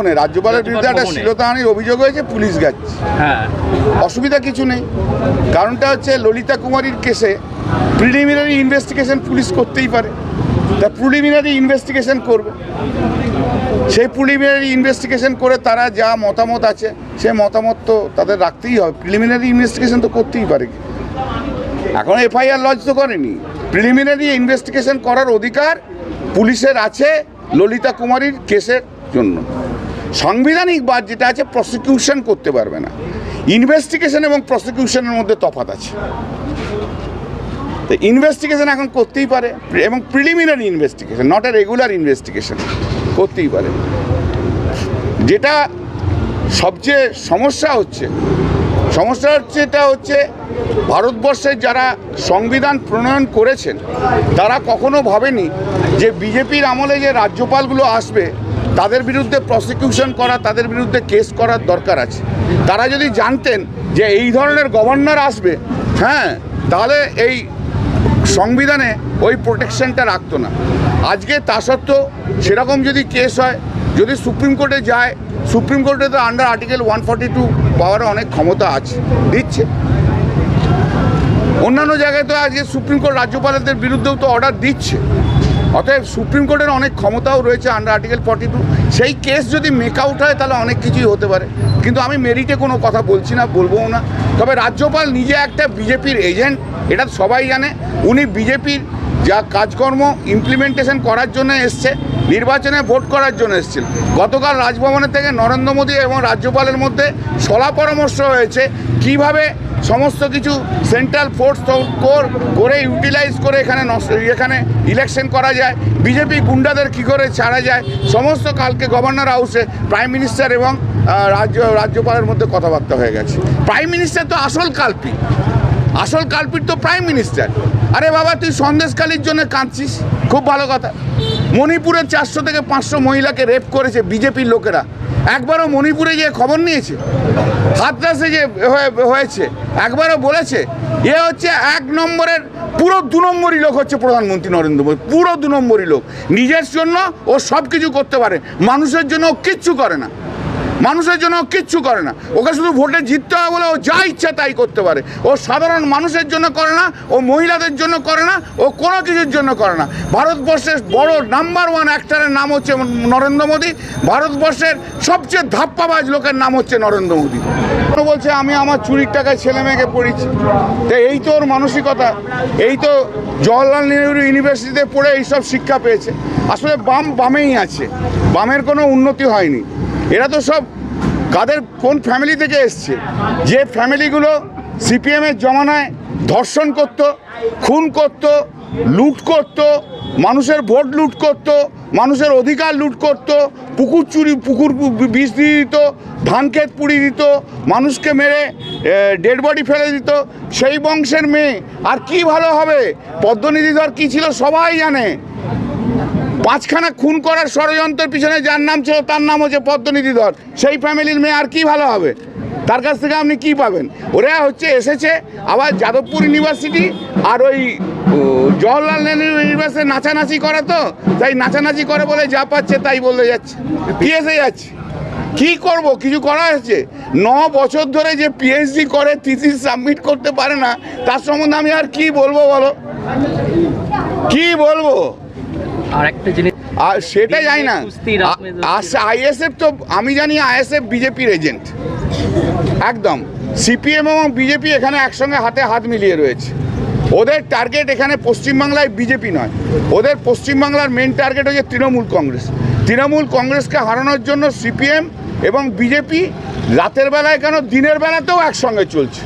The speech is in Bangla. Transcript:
ভবনে রাজ্যপালের বিরুদ্ধে একটা ভবনে। শিলতাহানির অভিযোগ হয়েছে পুলিশ গেছে হ্যাঁ। অসুবিধা কিছু নেই। কারণটা হচ্ছে ললিতা কুমারীর কেসে প্রিলিমিনারি ইনভেস্টিগেশন পুলিশ করতেই পারে। তা প্রিলিমিনারি ইনভেস্টিগেশন করবে। সেই প্রিলিমিনারি ইনভেস্টিগেশন করে তারা যা মতামত আছে সেই মতামত তো তাদের রাখতেই হবে। প্রিলিমিনারি ইনভেস্টিগেশন তো করতেই পারে। এখন এফআইআর লজ তো করেনি। প্রিলিমিনারি ইনভেস্টিগেশন করার অধিকার পুলিশের আছে ললিতা কুমারীর কেসের জন্য। সাংবিধানিক বাদ যেটা আছে প্রসিকিউশন করতে পারবে না। ইনভেস্টিগেশন এবং প্রসিকিউশনের মধ্যে তফাত আছে। তো ইনভেস্টিগেশন এখন করতেই পারে, এবং preliminary investigation not a regular investigation করতেই পারে। যেটা সবচেয়ে সমস্যা হচ্ছে সমস্যা হচ্ছে এটা হচ্ছে ভারতবর্ষের যারা সংবিধান প্রণয়ন করেছেন, তারা কখনো ভাবেনি যে বিজেপির আমলে যে রাজ্যপালগুলো আসবে তাদের বিরুদ্ধে প্রসিকিউশন করা, তাদের বিরুদ্ধে কেস করার দরকার আছে। তারা যদি জানতেন যে এই ধরনের গভর্নর আসবে হ্যাঁ তাহলে এই সংবিধানে ওই প্রোটেকশনটা রাখতো না। আজকে তা সত্ত্বেও সেরকম যদি কেস হয়, যদি সুপ্রিম কোর্টে যায়, সুপ্রিম কোর্টে তো under article one forty two power অনেক ক্ষমতা আছে, দিচ্ছে। অন্যান্য জায়গায় তো আজকে সুপ্রিম কোর্ট রাজ্যপালদের বিরুদ্ধেও তো অর্ডার দিচ্ছে। অতএব সুপ্রিম কোর্টের অনেক ক্ষমতাও রয়েছে আন্ডার আর্টিকেল ফর্টি টু সেই কেস যদি মেক আউট হয়, তাহলে অনেক কিছুই হতে পারে। কিন্তু আমি মেরিটে কোনো কথা বলছি না, বলবোও না। তবে রাজ্যপাল নিজে একটা বিজেপির এজেন্ট এটা সবাই জানে। উনি বিজেপির যা কাজকর্ম ইমপ্লিমেন্টেশন করার জন্য এসছে। নির্বাচনে ভোট করার জন্য এসেছিল। গতকাল রাজভবনের থেকে নরেন্দ্র মোদী এবং রাজ্যপালের মধ্যে সলা পরামর্শ হয়েছে, কীভাবে সমস্ত কিছু সেন্ট্রাল ফোর্স কোর করে ইউটিলাইজ করে এখানে এখানে ইলেকশন করা যায়, বিজেপি গুন্ডাদের কি করে ছাড়া যায়, সমস্ত কালকে গভর্নর হাউসে প্রাইম মিনিস্টার এবং রাজ্য, রাজ্যপালের মধ্যে কথাবার্তা হয়ে গেছে। প্রাইম মিনিস্টার তো আসল কাল্পি। আসল কালপিট তো প্রাইম মিনিস্টার আরে বাবা, তুই সন্দেশকালীর জন্য কাঁদছিস? খুব ভালো কথা। মণিপুরের চারশো থেকে পাঁচশো মহিলাকে রেপ করেছে বিজেপির লোকেরা। একবারও মণিপুরে গিয়ে খবর নিয়েছে? হাতরাসে যে হয়ে- হয়েছে। একবারও বলেছে, এ হচ্ছে এক নম্বরের, পুরো দু নম্বরই লোক হচ্ছে প্রধানমন্ত্রী নরেন্দ্র মোদী। পুরো দু নম্বরই লোক। নিজের জন্য ও সব কিছু করতে পারে। মানুষের জন্য ও কিচ্ছু করে না। মানুষের জন্য কিচ্ছু করে না। ওকে শুধু ভোটে জিততে হবে বলে ও যা ইচ্ছা তাই করতে পারে। ও সাধারণ মানুষের জন্য করে না, ও মহিলাদের জন্য করে না, ও কোনো কিছুর জন্য করে না। ভারতবর্ষের বড় নাম্বার ওয়ান অ্যাক্টারের নাম হচ্ছে নরেন্দ্র মোদী। ভারতবর্ষের সবচেয়ে ধাপ্পাবাজ লোকের নাম হচ্ছে নরেন্দ্র মোদী। ও বলছে, আমি আমার চুরির টাকায় ছেলে মেয়েকে পড়িয়েছি। তো এই তো ওর মানসিকতা। এই তো জওয়াহরলাল নেহরু ইউনিভার্সিটিতে পড়ে এইসব শিক্ষা পেয়েছে। আসলে বাম বামেই আছে। বামের কোনো উন্নতি হয়নি। এরা তো সব কাদের কোন ফ্যামিলি থেকে এসছে? যে ফ্যামিলিগুলো সিপিএমের জমানায় ধর্ষণ করত, খুন করত, লুট করত, মানুষের ভোট লুট করত, মানুষের অধিকার লুট করত, পুকুর চুরি, পুকুর বিষ দিয়ে দিত, ধান ক্ষেত পুড়িয়ে দিত, মানুষকে মেরে ডেড বডি ফেলে দিত। সেই বংশের মেয়ে, আর কি ভালো হবে? পদ্মনিধি ধর কী ছিল? সবাই জানে। পাঁচখানা খুন করার ষড়যন্ত্রের পিছনে যার নাম ছিল, তার নাম হচ্ছে পদ্মনিধি ধর সেই ফ্যামিলির মেয়ে আর কি ভালো হবে? তার কাছ থেকে আপনি কি পাবেন? ওরা হচ্ছে এসেছে, আবার যাদবপুর ইউনিভার্সিটি আর ওই জওয়াহরলাল নেহরু ইউনিভার্সিটি নাচানাচি করে তো? তাই নাচানাচি করে বলে যা পাচ্ছে তাই বলে যাচ্ছে। কি এসে যাচ্ছে? কি করব? কিছু করা হয়েছে ন বছর ধরে যে পিএইচডি করে থিসিস সাবমিট করতে পারে না, তার সম্বন্ধে আমি আর কি বলব বলো? কি বলব? আর একটা জিনিস আর সেটা যাই না। আইএসএফ তো আমি জানি আইএসএফ বিজেপির এজেন্ট। একদম। সিপিএম এবং বিজেপি এখানে একসঙ্গে হাতে হাত মিলিয়ে রয়েছে। ওদের টার্গেট এখানে পশ্চিমবাংলায় বিজেপি নয়। ওদের পশ্চিমবাংলার মেন টার্গেট হচ্ছে তৃণমূল কংগ্রেস। তৃণমূল কংগ্রেসকে হারানোর জন্য সিপিএম এবং বিজেপি রাতের বেলায় কেন দিনের বেলাতেও একসঙ্গে চলছে।